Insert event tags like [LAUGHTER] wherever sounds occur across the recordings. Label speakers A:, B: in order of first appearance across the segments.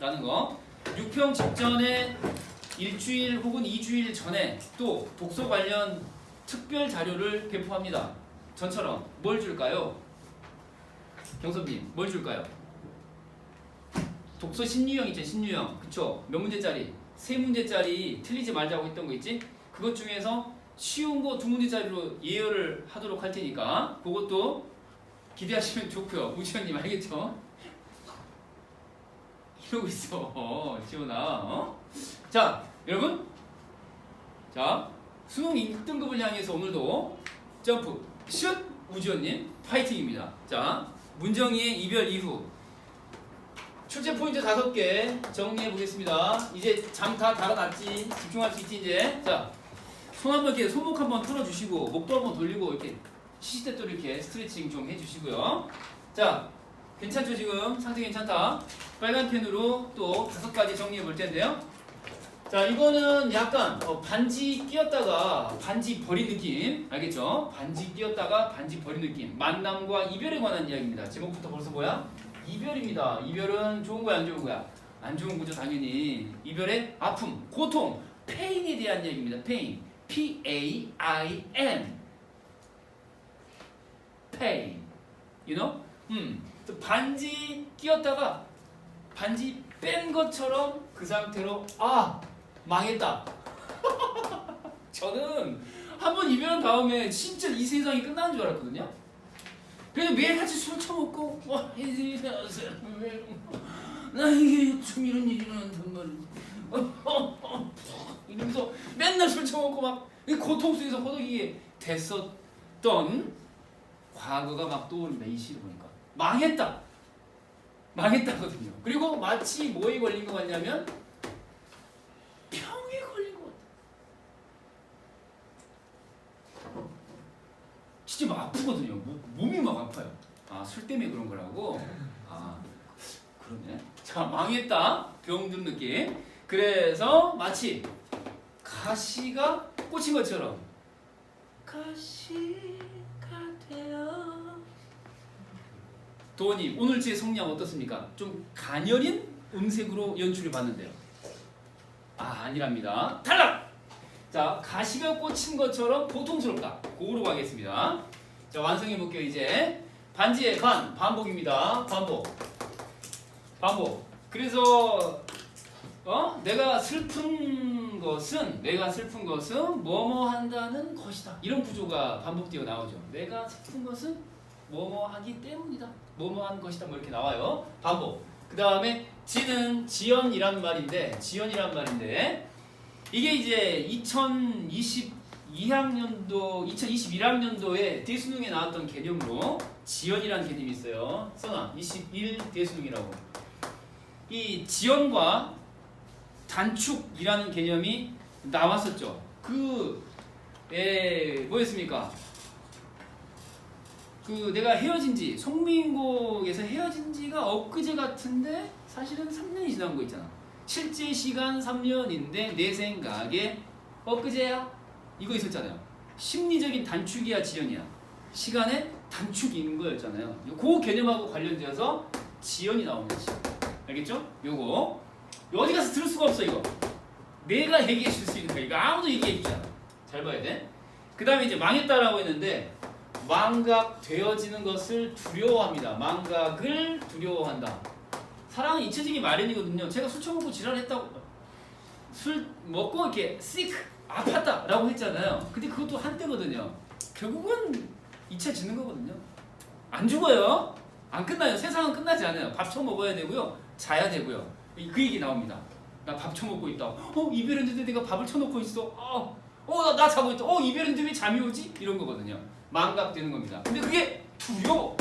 A: 라는 거. 6평 직전에 일주일 혹은 2주일 전에 또 독서 관련 특별 자료를 배포합니다. 전처럼 뭘 줄까요? 경섭님, 뭘 줄까요? 독서 신유형 있죠, 신유형. 그쵸? 몇 문제짜리? 세 문제짜리 틀리지 말자고 했던 거 있지? 그것 중에서 쉬운 거 두 문제짜리로 예열을 하도록 할 테니까 그것도 기대하시면 좋고요. 우지현님 알겠죠? 이러고 있어, 지원아. 어? 자, 여러분. 자, 수능 1등급을 향해서 오늘도 점프, 슛! 우지현님, 파이팅입니다. 자, 문정희의 이별 이후. 출제 포인트 다섯 개 정리해 보겠습니다. 이제 잠 다 달아났지? 집중할 수 있지, 이제? 자, 손 한번 이렇게 손목 한번 풀어주시고, 목도 한번 돌리고, 이렇게 시시때또 이렇게 스트레칭 좀 해주시고요. 자, 괜찮죠, 지금? 상태 괜찮다. 빨간 펜으로 또 다섯 가지 정리해 볼 텐데요. 자, 이거는 약간 어, 반지 끼었다가 반지 버린 느낌. 알겠죠? 반지 끼었다가 반지 버린 느낌. 만남과 이별에 관한 이야기입니다. 제목부터 벌써 뭐야? 이별입니다. 이별은 좋은 거야, 안 좋은 거야? 안 좋은 거죠, 당연히. 이별의 아픔, 고통, 페인에 대한 이야기입니다. 페인. P-A-I-N. pain. You know? 음. 또 반지 끼었다가 반지 뺀 것처럼 그 상태로 아 망했다. [LAUGHS] 저는 한 번 이별한 다음에 진짜 이 세상이 끝나는 줄 알았거든요. 그래서 매일 같이 술 처먹고 와 이제 나에게 좀 이런 일이 일어난단 말이지. 어, 어, 어, 이러면서 맨날 술 처먹고 막이 고통 속에서 허덕이게 됐었던 과거가 막 떠오릅니다. 이 시를 보니까 망했다. 망했다거든요. 그리고 마치 뭐에 걸린 것 같냐면 병에 걸린 것 같아. 진짜 막 아프거든요. 몸, 몸이 막 아파요. 아, 술 때문에 그런 거라고? 아, 그러네. 자, 망했다. 병든 느낌. 그래서 마치 가시가 꽂힌 것처럼 가시가 되어 도원님 오늘 제 성량 어떻습니까? 좀 가녀린 음색으로 연출을 봤는데요. 아 아니랍니다. 탈락. 자 가시가 꽂힌 것처럼 고통스럽다. 고로 가겠습니다. 자 완성해 볼게요 이제 반지의 반 반복입니다. 반복. 반복. 그래서 어 내가 슬픈 것은 내가 슬픈 것은 뭐뭐 한다는 것이다. 이런 구조가 반복되어 나오죠. 내가 슬픈 것은 뭐뭐 하기 때문이다. 뭐뭐 한 것이다. 뭐 이렇게 나와요. 반복. 그 다음에 지는 지연이란 말인데 지연이란 말인데 이게 이제 2022학년도 2021학년도에 대수능에 나왔던 개념으로 지연이라는 개념이 있어요. 써놔. 21 대수능이라고. 이 지연과 단축이라는 개념이 나왔었죠. 그, 에, 뭐였습니까? 그 내가 헤어진 지 송민곡에서 헤어진 지가 엊그제 같은데 사실은 3년이 지난 거 있잖아. 실제 시간 3년인데 내 생각에 엊그제야 이거 있었잖아요. 심리적인 단축이야 지연이야. 시간의 있는 거였잖아요. 그 개념하고 관련되어서 지연이 나옵니다. 지연. 알겠죠? 요거 어디 가서 들을 수가 없어 이거. 내가 얘기해 줄 수 있는 거야. 이거 아무도 얘기해 주지 않아. 잘 봐야 돼. 그 다음에 이제 망했다라고 했는데 망각되어지는 것을 두려워합니다. 망각을 두려워한다. 사랑은 잊혀지기 마련이거든요. 제가 술 처먹고 지랄했다고 술 먹고 이렇게 sick 아팠다라고 했잖아요. 근데 그것도 한때거든요. 결국은 잊혀지는 거거든요. 안 죽어요. 안 끝나요. 세상은 끝나지 않아요. 밥 처먹어야 되고요. 자야 되고요. 그 얘기 나옵니다. 나 밥 처먹고 있다. 어 이별했는데 내가 밥을 쳐놓고 있어. 어, 어 나 나 자고 있다. 어 이별했는데 왜 잠이 오지? 이런 거거든요. 망각되는 겁니다. 근데 그게 두려워.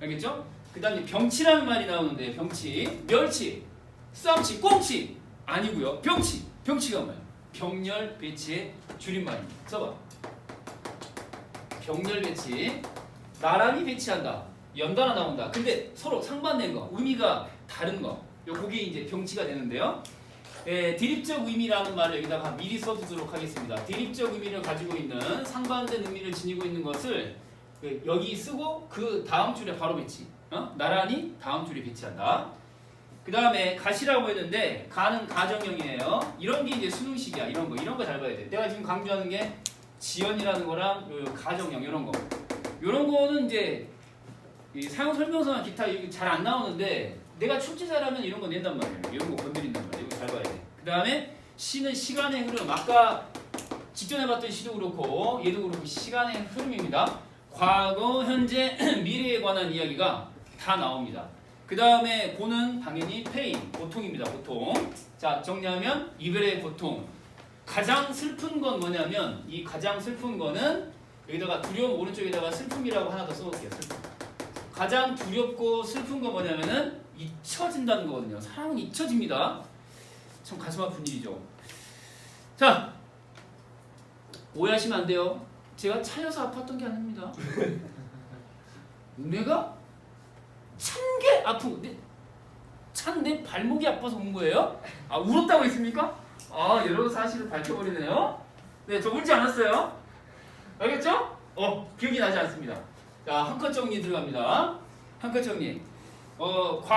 A: 알겠죠? 그 다음에 병치라는 말이 나오는데 병치, 멸치, 쌈치, 꽁치 아니고요. 병치, 병치가 뭐예요? 병렬 배치의 줄임말입니다. 써봐. 병렬 배치, 나란히 배치한다. 연달아 나온다. 근데 서로 상반된 거, 의미가 다른 거. 요 그게 이제 병치가 되는데요. 예, 대립적 의미라는 말을 여기다가 미리 써두도록 하겠습니다. 대립적 의미를 가지고 있는 상반된 의미를 지니고 있는 것을 그 여기 쓰고 그 다음 줄에 바로 배치. 어? 나란히 다음 줄에 배치한다. 그그 다음에 가시라고 했는데 가는 가정형이에요. 이런 게 이제 수능식이야. 이런 거 이런 거 잘 봐야 돼. 내가 지금 강조하는 게 지연이라는 거랑 가정형 이런 거. 이런 거는 이제 이 사용 설명서나 기타 잘 안 나오는데 내가 출제자라면 이런 거 낸단 말이에요. 이런 거 건드 그 다음에 시는 시간의 흐름. 아까 직전에 봤던 시도 그렇고 얘도 그렇고 시간의 흐름입니다. 과거, 현재, [CLEARS THROAT] 미래에 관한 이야기가 다 나옵니다. 그 다음에 고는 당연히 페인, 고통입니다. 고통. 자 정리하면 이별의 고통. 가장 슬픈 건 뭐냐면 이 가장 슬픈 거는 여기다가 두려움 오른쪽에다가 슬픔이라고 하나 더 써볼게요. 슬픔. 가장 두렵고 슬픈 건 뭐냐면은 잊혀진다는 거거든요. 사랑은 잊혀집니다. 참 가슴 아픈 일이죠. 자 오해하시면 안 돼요. 제가 차여서 아팠던 게 아닙니다. 내가 찬 게 아프고 찬내 발목이 아파서 온 거예요? 아 울었다고 했습니까? 아 여러 사실을 밝혀버리네요. 네, 저 울지 않았어요. 알겠죠? 어 기억이 나지 않습니다. 자 한컷 정리 들어갑니다. 한컷 정리. 어 과.